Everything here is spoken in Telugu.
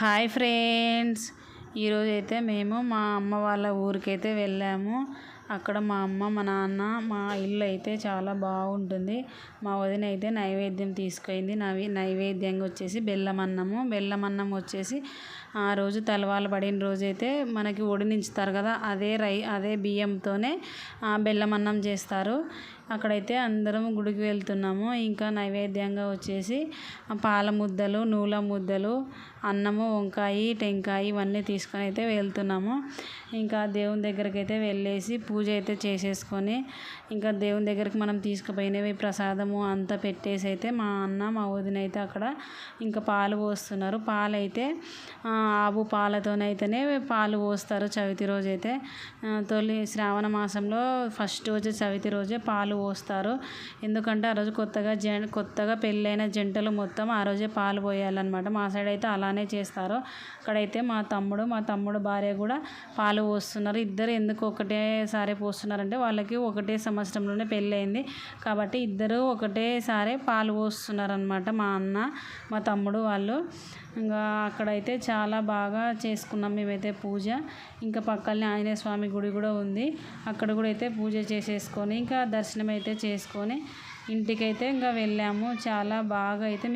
Hi friends. ఈరోజైతే మేము మా అమ్మ వాళ్ళ ఊరికైతే వెళ్ళాము. అక్కడ మా అమ్మ మా నాన్న మా ఇల్లు అయితే చాలా బాగుంటుంది. మా వదిన అయితే నైవేద్యం తీసుకుంది. నవి నైవేద్యంగా వచ్చేసి బెల్లం అన్నము బెల్లం అన్నం వచ్చేసి ఆ రోజు తలవాలు పడిన రోజు అయితే మనకి ఒడినించుతారు కదా అదే రై అదే బియ్యంతోనే బెల్లం అన్నం చేస్తారు. అక్కడైతే అందరం గుడికి వెళ్తున్నాము. ఇంకా నైవేద్యంగా వచ్చేసి పాల ముద్దలు నూల ముద్దలు అన్నము వంకాయ టెంకాయ ఇవన్నీ తీసుకొని అయితే వెళ్తున్నాము. ఇంకా దేవుని దగ్గరికి అయితే వెళ్ళేసి పూజ పూజ అయితే చేసేసుకొని ఇంకా దేవుని దగ్గరికి మనం తీసుకుపోయినవి ప్రసాదము అంతా పెట్టేసి అయితే మా అన్న మా వదిన అయితే అక్కడ ఇంకా పాలు పోస్తున్నారు. పాలు అయితే ఆవు పాలతోనైతేనే పాలు పోస్తారు చవితి రోజైతే. తొలి శ్రావణ మాసంలో ఫస్ట్ రోజు చవితి రోజే పాలు పోస్తారు. ఎందుకంటే ఆ రోజు కొత్తగా జ కొత్తగా పెళ్ళైన జంటలు మొత్తం ఆ రోజే పాలు పోయాలన్నమాట. మా సైడ్ అయితే అలానే చేస్తారు. అక్కడైతే మా తమ్ముడు మా తమ్ముడు భార్య కూడా పాలు పోస్తున్నారు. ఇద్దరు ఎందుకు ఒకటేసారి పోస్తున్నారంటే వాళ్ళకి ఒకటే సంవత్సరంలోనే పెళ్ళయింది. కాబట్టి ఇద్దరు ఒకటేసారి పాలు పోస్తున్నారు అనమాట మా అన్న మా తమ్ముడు వాళ్ళు. ఇంకా అక్కడైతే చాలా బాగా చేసుకున్నాం మేమైతే పూజ. ఇంకా పక్కనే ఆంజనేయ స్వామి గుడి కూడా ఉంది. అక్కడ కూడా అయితే పూజ చేసేసుకొని ఇంకా దర్శనం అయితే చేసుకొని ఇంటికైతే ఇంకా వెళ్ళాము. చాలా బాగా అయితే